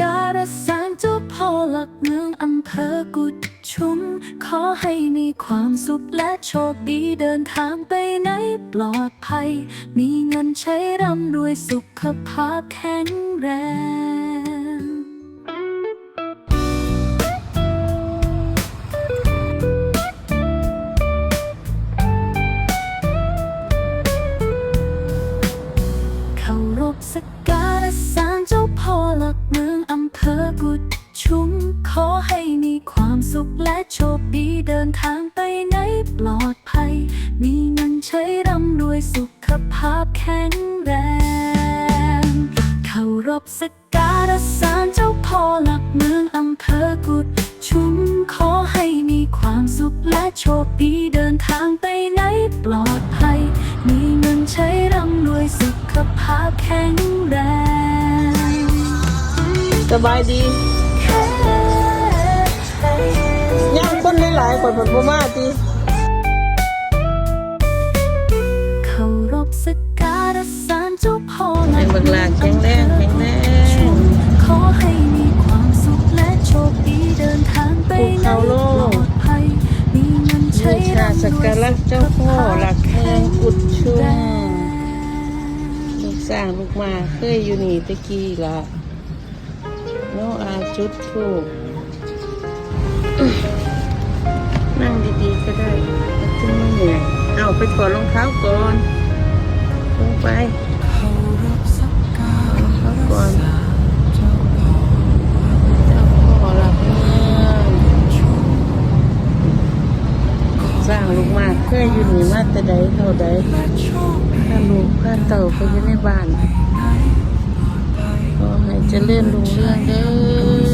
การะสารเจ้าพ่อหลักเมืองอำเภอกุดชุม ขอให้มีความสุขและโชคดีเดินทางไปไหนปลอดภัย มีเงินใช้ร่ำรวยสุขภาพแข็งแรง สุขและโชคดีเดินทางไปไหนปลอดภัย มีเงินใช้ร่ำรวยสุขภาพแข็งแรงเคารพสักการะสารเจ้าพ่อหลักเมืองอำเภอกุดชุมขอให้มีความสุขและโชคดีเดินทางไปไหนปลอดภัย มีเงินใช้ร่ำรวยสุขภาพแข็งแรง สบายดี ย่างคนหลายๆคนผลบ่มาติเคารพสักการะสารเจ้าพ่อให้เบิกลาแข็งแรงแข็งแรงขอให้มีความสุขและโชคดีเดินทางไปไหนปลอดภัยมีเงินใช้บูชาสักการะเจ้าพ่อหลักแห่งกุดชุมลูกสร้างลูกมาเคยอยู่นี่ตะกี้ละโนอาจุดถูก อยเอาไปถอดรองเท้าก่อน ลงไปเท้าก่อนจ้างสร้างลูกมาเคยอยู่นี่มาแต่ใดเท่าใดถ้าลูกพาเต่าไปอยู่ในบ้าน ขอให้เจริญรุ่งเรืองเด้อ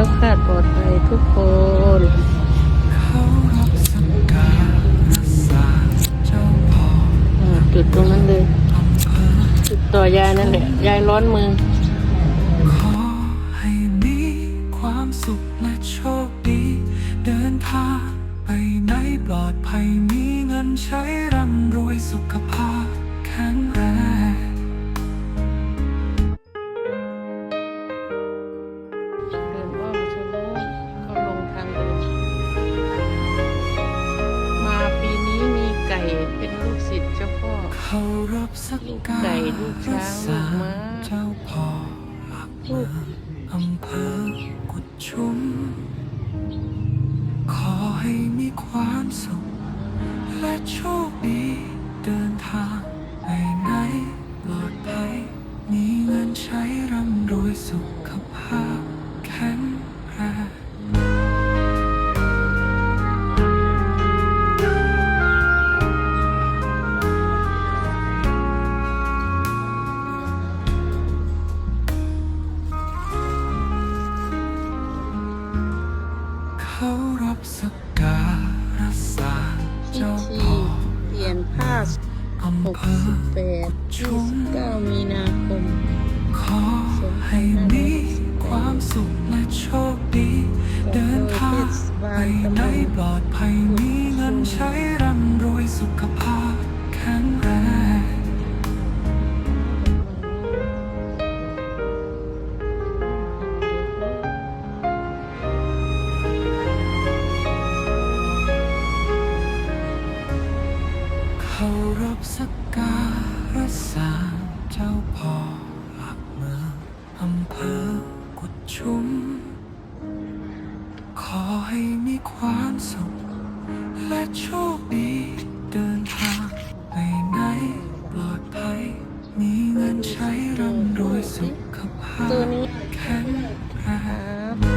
ล้วคลาดปลอดภัยทุกคนจุดตรงนั้นเลย จุดต่อยายนั่นแหละ ยายร้อนมือขอให้มีความสุขและโชคดี เดินทางไปไหนปลอดภัยมีเงินใช้ร่ำรวยสุขภาพแข็ง เป็นลูกศิษย์เจ้าพ่อเคารพสักกาไก่ลูกช้างลูกม้าเจ้าพ่อหลักเมืองอำเภอกุดชุม ขอให้มีความสุข และโชคดีเดินทางไปไหนปลอดภัยมีเงินใช้ร่ำรวยสุข พิเจ้าธีพ่อเปลี่ยนผ้าอำเภอ68 29 มีนาคมขอให้มีความสุขและโชคดี เดินทางไปไหนปลอดภัย สารเจ้าพ่อหลักเมืองอำเภอกุดชุม ขอให้มีความสุข และโชคดีเดินทางไปไหนปลอดภัย มีเงินใช้ร่ำรวยสุขภาตัวพนี้แข็งแรง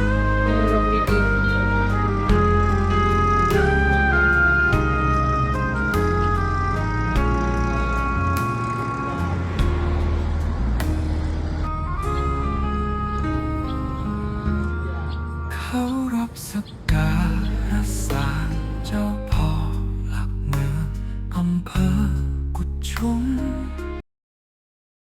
สักการะสารเจ้าพ่อหลักเมืองอำเภอกุดชุม